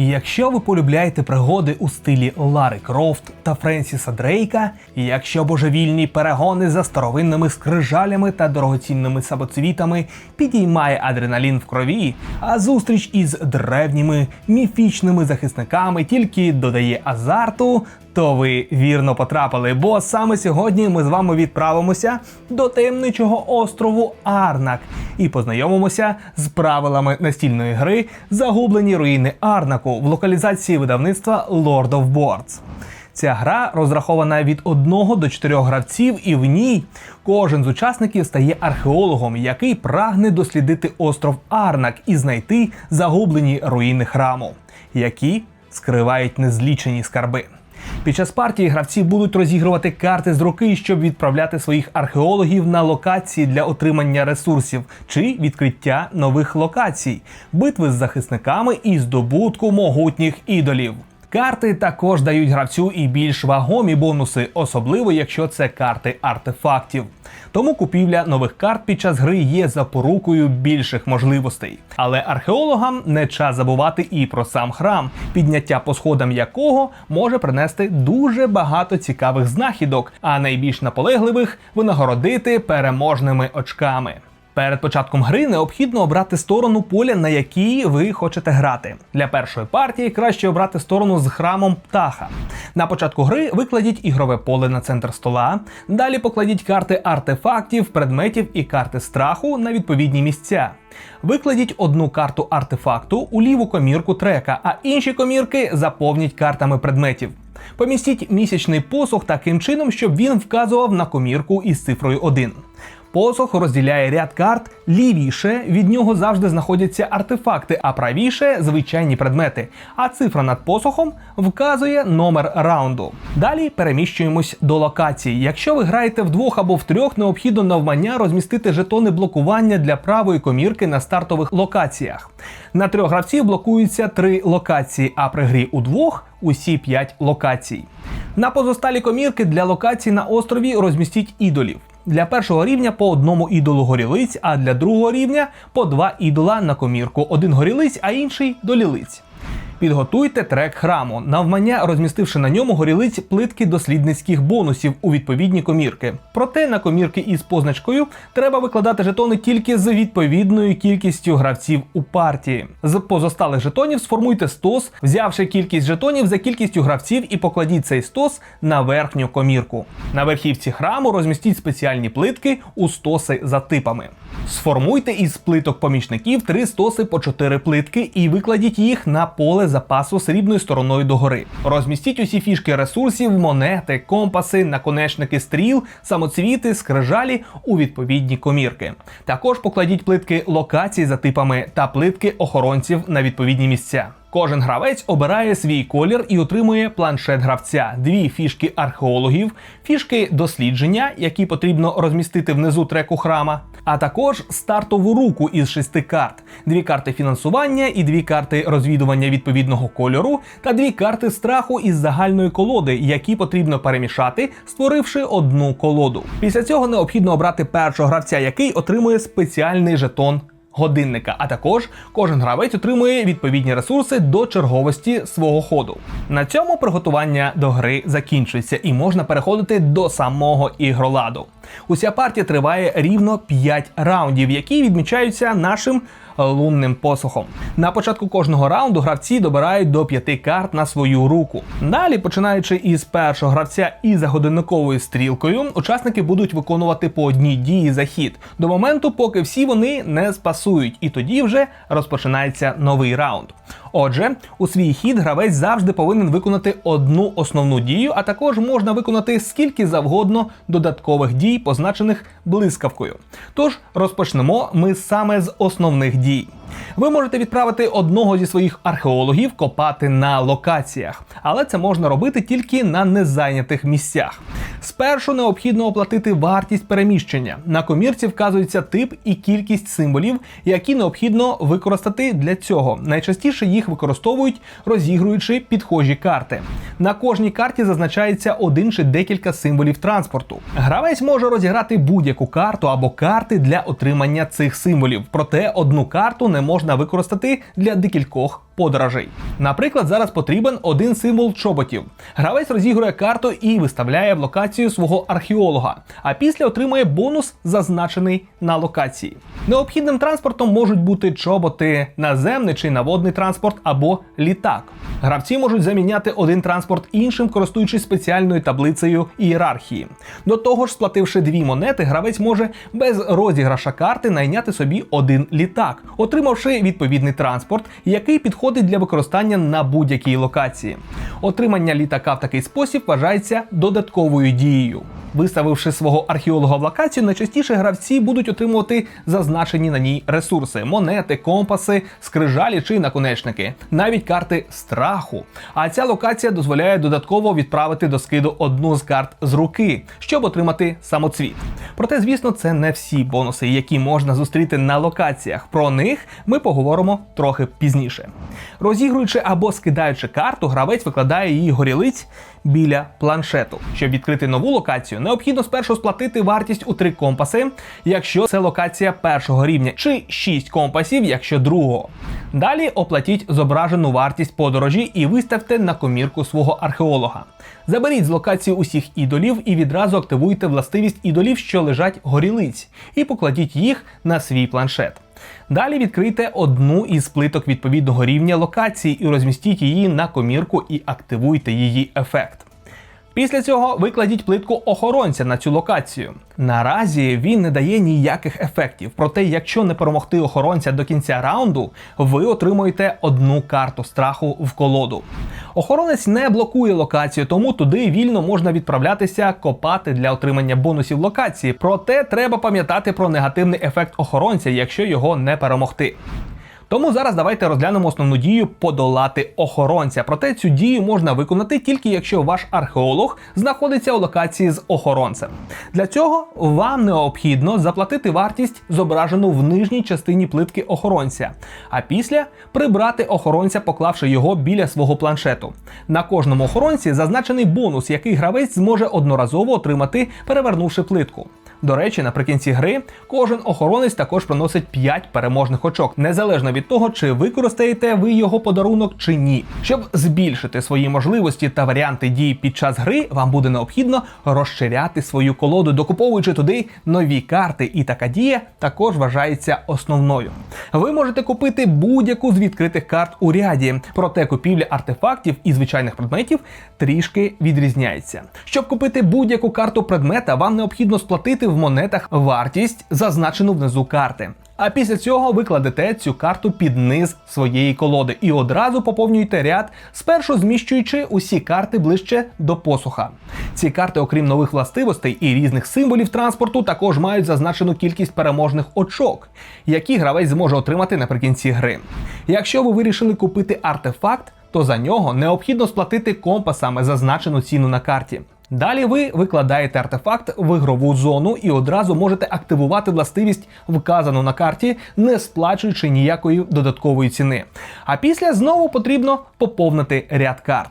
Якщо ви полюбляєте пригоди у стилі Лари Крофт та Френсіса Дрейка, якщо божевільні перегони за старовинними скрижалями та дорогоцінними самоцвітами підіймає адреналін в крові, а зустріч із древніми міфічними захисниками тільки додає азарту, то ви вірно потрапили, бо саме сьогодні ми з вами відправимося до таємничого острову Арнак і познайомимося з правилами настільної гри Загублені руїни Арнаку в локалізації видавництва Lord of Boards. Ця гра розрахована від 1 до 4 гравців, і в ній кожен з учасників стає археологом, який прагне дослідити остров Арнак і знайти загублені руїни храму, які скривають незлічені скарби. Під час партії гравці будуть розігрувати карти з руки, щоб відправляти своїх археологів на локації для отримання ресурсів чи відкриття нових локацій, битви з захисниками і здобутку могутніх ідолів. Карти також дають гравцю і більш вагомі бонуси, особливо якщо це карти артефактів. Тому купівля нових карт під час гри є запорукою більших можливостей. Але археологам не час забувати і про сам храм, підняття по сходам якого може принести дуже багато цікавих знахідок, а найбільш наполегливих винагородити переможними очками. Перед початком гри необхідно обрати сторону поля, на якій ви хочете грати. Для першої партії краще обрати сторону з храмом птаха. На початку гри викладіть ігрове поле на центр стола. Далі покладіть карти артефактів, предметів і карти страху на відповідні місця. Викладіть одну карту артефакту у ліву комірку трека, а інші комірки заповніть картами предметів. Помістіть місячний посух таким чином, щоб він вказував на комірку із цифрою 1. Посох розділяє ряд карт лівіше, від нього завжди знаходяться артефакти, а правіше звичайні предмети. А цифра над посохом вказує номер раунду. Далі переміщуємось до локацій. Якщо ви граєте вдвох або втрьох, необхідно навмання розмістити жетони блокування для правої комірки на стартових локаціях. На трьох гравців блокуються три локації, а при грі у двох усі п'ять локацій. На позосталі комірки для локацій на острові розмістіть ідолів. Для першого рівня по одному ідолу горілиць, а для другого рівня по два ідола на комірку. Один горілиць, а інший долілиць. Підготуйте трек храму, навмання розмістивши на ньому горілиць плитки дослідницьких бонусів у відповідні комірки. Проте на комірки із позначкою треба викладати жетони тільки з відповідною кількістю гравців у партії. З позосталих жетонів сформуйте стос, взявши кількість жетонів за кількістю гравців і покладіть цей стос на верхню комірку. На верхівці храму розмістіть спеціальні плитки у стоси за типами. Сформуйте із плиток помічників три стоси по 4 плитки і викладіть їх на поле запасу срібною стороною догори. Розмістіть усі фішки ресурсів, монети, компаси, наконечники стріл, самоцвіти, скрижалі у відповідні комірки. Також покладіть плитки локацій за типами та плитки охоронців на відповідні місця. Кожен гравець обирає свій колір і отримує планшет гравця, дві фішки археологів, фішки дослідження, які потрібно розмістити внизу треку храма, а також стартову руку із шести карт, дві карти фінансування і дві карти розвідування відповідного кольору, та дві карти страху із загальної колоди, які потрібно перемішати, створивши одну колоду. Після цього необхідно обрати першого гравця, який отримує спеціальний жетон годинника. А також кожен гравець отримує відповідні ресурси до черговості свого ходу. На цьому приготування до гри закінчується і можна переходити до самого ігроладу. Уся партія триває рівно 5 раундів, які відмічаються нашим лунним посухом. На початку кожного раунду гравці добирають до п'яти карт на свою руку. Далі, починаючи із першого гравця і за годинниковою стрілкою, учасники будуть виконувати по одній дії за хід до моменту, поки всі вони не спасують, і тоді вже розпочинається новий раунд. Отже, у свій хід гравець завжди повинен виконати одну основну дію, а також можна виконати скільки завгодно додаткових дій, позначених блискавкою. Тож розпочнемо ми саме з основних дій. Ви можете відправити одного зі своїх археологів копати на локаціях, але це можна робити тільки на незайнятих місцях. Спершу необхідно оплатити вартість переміщення. На комірці вказується тип і кількість символів, які необхідно використати для цього. Найчастіше їх використовують, розігруючи підхожі карти. На кожній карті зазначається один чи декілька символів транспорту. Гравець може розіграти будь-яку карту або карти для отримання цих символів, проте одну карту не можна використати для декількох подорожей. Наприклад, зараз потрібен один символ чоботів. Гравець розігрує карту і виставляє в локацію свого археолога, а після отримує бонус, зазначений на локації. Необхідним транспортом можуть бути чоботи, наземний чи наводний транспорт або літак. Гравці можуть заміняти один транспорт іншим, користуючись спеціальною таблицею ієрархії. До того ж, сплативши дві монети, гравець може без розіграша карти найняти собі один літак, отримавши відповідний транспорт, який підходить для використання на будь-якій локації. Отримання літака в такий спосіб вважається додатковою дією. Виставивши свого археолога в локацію, найчастіше гравці будуть отримувати зазначені на ній ресурси: монети, компаси, скрижалі чи наконечники, навіть карти страху. А ця локація дозволяє додатково відправити до скиду одну з карт з руки, щоб отримати самоцвіт. Проте, звісно, це не всі бонуси, які можна зустріти на локаціях. Про них ми поговоримо трохи пізніше. Розігруючи або скидаючи карту, гравець викладає її горілиць біля планшету. Щоб відкрити нову локацію, необхідно спершу сплатити вартість у три компаси, якщо це локація першого рівня, чи 6 компасів, якщо другого. Далі оплатіть зображену вартість подорожі і виставте на комірку свого археолога. Заберіть з локації усіх ідолів і відразу активуйте властивість ідолів, що лежать горілиць, і покладіть їх на свій планшет. Далі відкрийте одну із плиток відповідного рівня локації і розмістіть її на комірку і активуйте її ефект. Після цього викладіть плитку охоронця на цю локацію. Наразі він не дає ніяких ефектів, проте, якщо не перемогти охоронця до кінця раунду, ви отримуєте одну карту страху в колоду. Охоронець не блокує локацію, тому туди вільно можна відправлятися копати для отримання бонусів локації. Проте треба пам'ятати про негативний ефект охоронця, якщо його не перемогти. Тому зараз давайте розглянемо основну дію подолати охоронця. Проте цю дію можна виконати тільки якщо ваш археолог знаходиться у локації з охоронцем. Для цього вам необхідно заплатити вартість, зображену в нижній частині плитки охоронця, а після прибрати охоронця, поклавши його біля свого планшету. На кожному охоронці зазначений бонус, який гравець зможе одноразово отримати, перевернувши плитку. До речі, наприкінці гри кожен охоронець також приносить 5 переможних очок, незалежно від того, чи використаєте ви його подарунок чи ні. Щоб збільшити свої можливості та варіанти дій під час гри, вам буде необхідно розширяти свою колоду, докуповуючи туди нові карти, і така дія також вважається основною. Ви можете купити будь-яку з відкритих карт у ряді, проте купівля артефактів і звичайних предметів трішки відрізняється. Щоб купити будь-яку карту предмета, вам необхідно сплатити в монетах вартість, зазначену внизу карти. А після цього ви кладете цю карту під низ своєї колоди і одразу поповнюєте ряд, спершу зміщуючи усі карти ближче до посуха. Ці карти, окрім нових властивостей і різних символів транспорту, також мають зазначену кількість переможних очок, які гравець зможе отримати наприкінці гри. Якщо ви вирішили купити артефакт, то за нього необхідно сплатити компасами зазначену ціну на карті. Далі ви викладаєте артефакт в ігрову зону і одразу можете активувати властивість, вказану на карті, не сплачуючи ніякої додаткової ціни. А після знову потрібно поповнити ряд карт.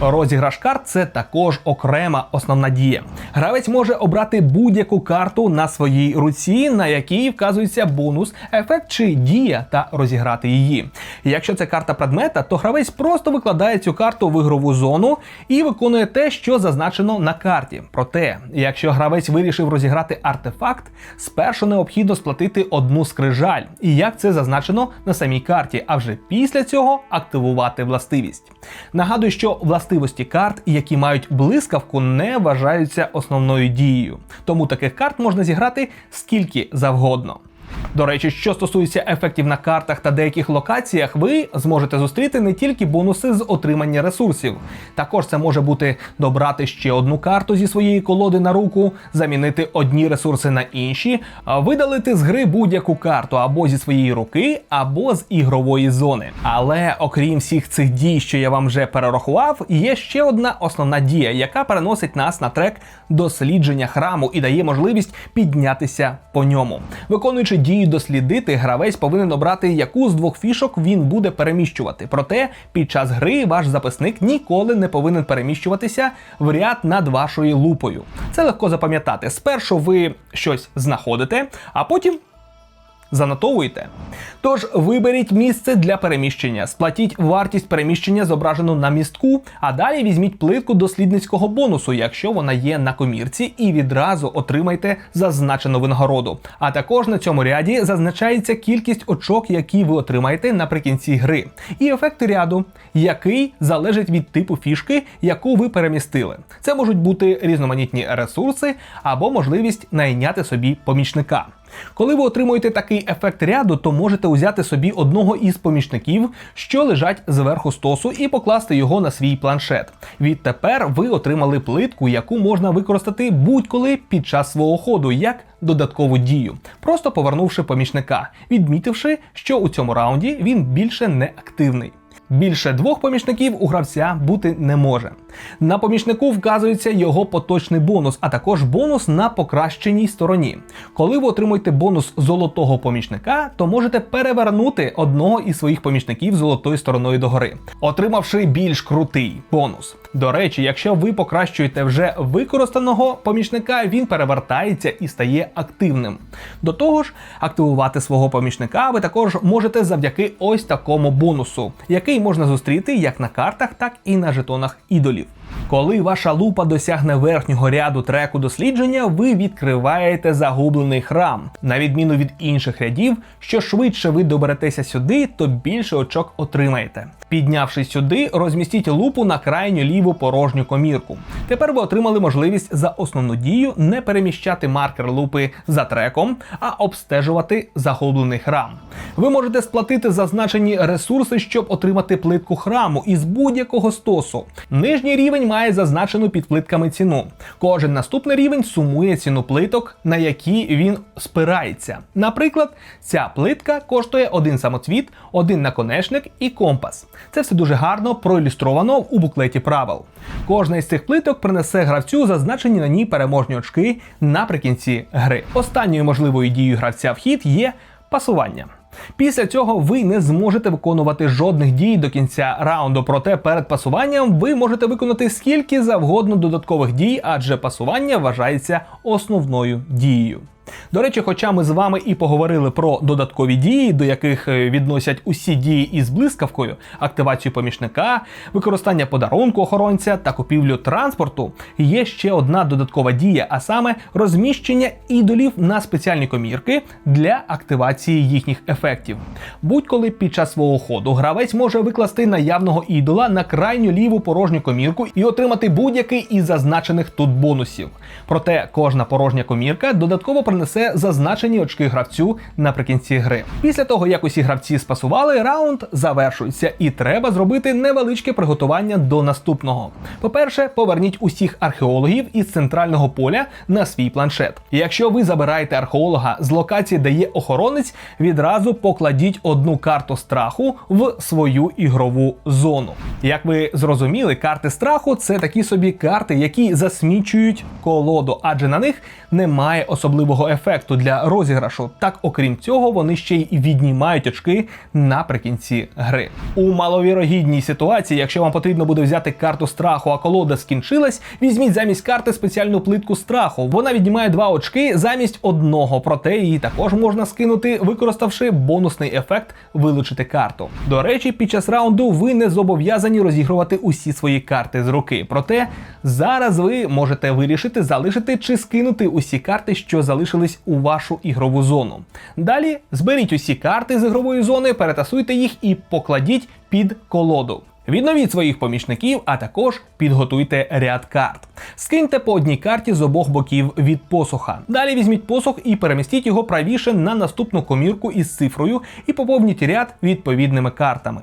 Розіграш карт це також окрема основна дія. Гравець може обрати будь-яку карту на своїй руці, на якій вказується бонус, ефект чи дія, та розіграти її. Якщо це карта предмета, то гравець просто викладає цю карту в ігрову зону і виконує те, що зазначено на карті. Проте, якщо гравець вирішив розіграти артефакт, спершу необхідно сплатити одну скрижаль, і як це зазначено на самій карті, а вже після цього активувати властивість. Нагадую, що властивість властивості карт, які мають блискавку, не вважаються основною дією. Тому таких карт можна зіграти скільки завгодно. До речі, що стосується ефектів на картах та деяких локаціях, ви зможете зустріти не тільки бонуси з отримання ресурсів. Також це може бути добрати ще одну карту зі своєї колоди на руку, замінити одні ресурси на інші, видалити з гри будь-яку карту або зі своєї руки, або з ігрової зони. Але окрім всіх цих дій, що я вам вже перерахував, є ще одна основна дія, яка переносить нас на трек дослідження храму і дає можливість піднятися по ньому. Виконуючи дію дослідити, гравець повинен обрати, яку з двох фішок він буде переміщувати. Проте під час гри ваш записник ніколи не повинен переміщуватися в ряд над вашою лупою. Це легко запам'ятати. Спершу ви щось знаходите, а потім Занотовуйте. Тож виберіть місце для переміщення, сплатіть вартість переміщення, зображену на містку, а далі візьміть плитку дослідницького бонусу, якщо вона є на комірці, і відразу отримайте зазначену винагороду. А також на цьому ряді зазначається кількість очок, які ви отримаєте наприкінці гри, і ефекти ряду, який залежить від типу фішки, яку ви перемістили. Це можуть бути різноманітні ресурси або можливість найняти собі помічника. Коли ви отримуєте такий ефект ряду, то можете узяти собі одного із помічників, що лежать зверху стосу, і покласти його на свій планшет. Відтепер ви отримали плитку, яку можна використати будь-коли під час свого ходу, як додаткову дію, просто повернувши помічника, відмітивши, що у цьому раунді він більше не активний. Більше двох помічників у гравця бути не може. На помічнику вказується його поточний бонус, а також бонус на покращеній стороні. Коли ви отримуєте бонус золотого помічника, то можете перевернути одного із своїх помічників золотою стороною догори, отримавши більш крутий бонус. До речі, якщо ви покращуєте вже використаного помічника, він перевертається і стає активним. До того ж, активувати свого помічника ви також можете завдяки ось такому бонусу, який можна зустріти як на картах, так і на жетонах ідолів. Коли ваша лупа досягне верхнього ряду треку дослідження, ви відкриваєте загублений храм. На відміну від інших рядів, що швидше ви доберетеся сюди, то більше очок отримаєте. Піднявшись сюди, розмістіть лупу на крайню ліву порожню комірку. Тепер ви отримали можливість за основну дію не переміщати маркер лупи за треком, а обстежувати загублений храм. Ви можете сплатити зазначені ресурси, щоб отримати плитку храму із будь-якого стосу. Нижній рівень має зазначену під плитками ціну. Кожен наступний рівень сумує ціну плиток, на які він спирається. Наприклад, ця плитка коштує один самоцвіт, один наконечник і компас. Це все дуже гарно проілюстровано у буклеті правил. Кожна із цих плиток принесе гравцю зазначені на ній переможні очки наприкінці гри. Останньою можливою дією гравця в хід є пасування. Після цього ви не зможете виконувати жодних дій до кінця раунду. Проте перед пасуванням ви можете виконати скільки завгодно додаткових дій, адже пасування вважається основною дією. До речі, хоча ми з вами і поговорили про додаткові дії, до яких е, відносять усі дії із блискавкою, активацію помічника, використання подарунку охоронця та купівлю транспорту, є ще одна додаткова дія, а саме розміщення ідолів на спеціальні комірки для активації їхніх ефектів. Будь-коли під час свого ходу гравець може викласти наявного ідола на крайню ліву порожню комірку і отримати будь-який із зазначених тут бонусів. Проте кожна порожня комірка додатково принесе зазначені очки гравцю наприкінці гри. Після того, як усі гравці спасували, раунд завершується, і треба зробити невеличке приготування до наступного. По-перше, поверніть усіх археологів із центрального поля на свій планшет. Якщо ви забираєте археолога з локації, де є охоронець, відразу покладіть одну карту страху в свою ігрову зону. Як ви зрозуміли, карти страху це такі собі карти, які засмічують колоду, адже на них немає особливого ефекту для розіграшу. Так, окрім цього, вони ще й віднімають очки наприкінці гри. У маловірогідній ситуації, якщо вам потрібно буде взяти карту страху, а колода скінчилась, візьміть замість карти спеціальну плитку страху. Вона віднімає два очки замість одного, проте її також можна скинути, використавши бонусний ефект вилучити карту. До речі, під час раунду ви не зобов'язані розігрувати усі свої карти з руки. Проте зараз ви можете вирішити залишити чи скинути усі карти, що залишились у вашу ігрову зону. Далі зберіть усі карти з ігрової зони, перетасуйте їх і покладіть під колоду. Відновіть своїх помічників, а також підготуйте ряд карт. Скиньте по одній карті з обох боків від посуха. Далі візьміть посух і перемістіть його правіше на наступну комірку із цифрою і поповніть ряд відповідними картами.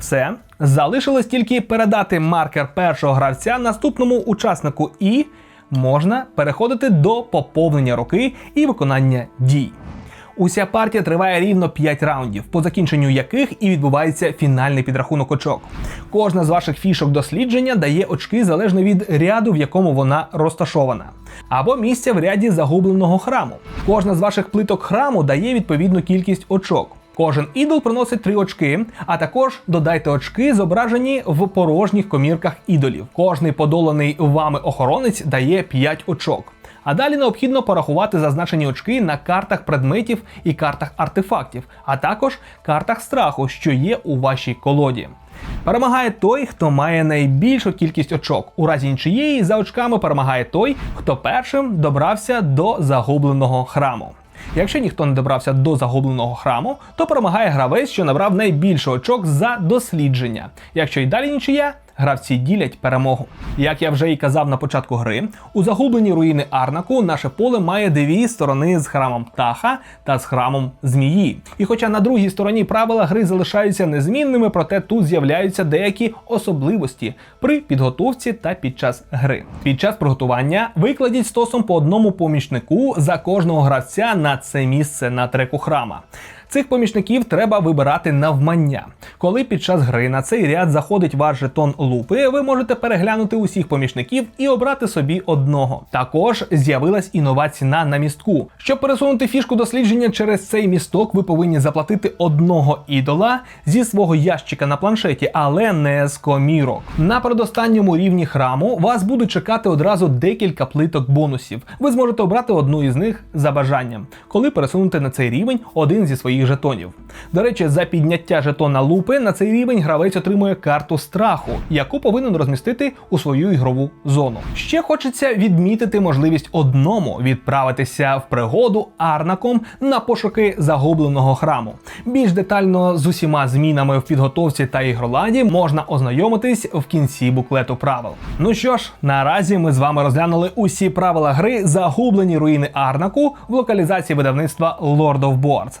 Все. Залишилось тільки передати маркер першого гравця наступному учаснику, і можна переходити до поповнення руки і виконання дій. Уся партія триває рівно 5 раундів, по закінченню яких і відбувається фінальний підрахунок очок. Кожна з ваших фішок дослідження дає очки залежно від ряду, в якому вона розташована, або місця в ряді загубленого храму. Кожна з ваших плиток храму дає відповідну кількість очок. Кожен ідол приносить 3 очки, а також додайте очки, зображені в порожніх комірках ідолів. Кожний подоланий вами охоронець дає 5 очок. А далі необхідно порахувати зазначені очки на картах предметів і картах артефактів, а також картах страху, що є у вашій колоді. Перемагає той, хто має найбільшу кількість очок. У разі нічиєї за очками перемагає той, хто першим добрався до загубленого храму. Якщо ніхто не добрався до загубленого храму, то перемагає гравець, що набрав найбільше очок за дослідження. Якщо й далі нічия, гравці ділять перемогу. Як я вже і казав на початку гри, у загублені руїни Арнаку наше поле має дві сторони з храмом Птаха та з храмом Змії. І хоча на другій стороні правила гри залишаються незмінними, проте тут з'являються деякі особливості при підготовці та під час гри. Під час приготування викладіть стосом по одному помічнику за кожного гравця на це місце на треку храма. Цих помічників треба вибирати навмання. Коли під час гри на цей ряд заходить ваш жетон лупи, ви можете переглянути усіх помічників і обрати собі одного. Також з'явилась і нова ціна на містку. Щоб пересунути фішку дослідження через цей місток, ви повинні заплатити одного ідола зі свого ящика на планшеті, але не з комірок. На передостанньому рівні храму вас будуть чекати одразу декілька плиток бонусів. Ви зможете обрати одну із них за бажанням, коли пересунете на цей рівень один зі своїх жетонів. До речі, за підняття жетона лупи на цей рівень гравець отримує карту страху, яку повинен розмістити у свою ігрову зону. Ще хочеться відмітити можливість одному відправитися в пригоду Арнаком на пошуки загубленого храму. Більш детально з усіма змінами в підготовці та ігроладі можна ознайомитись в кінці буклету правил. Ну що ж, наразі ми з вами розглянули усі правила гри загублені руїни Арнаку в локалізації видавництва Lord of Boards.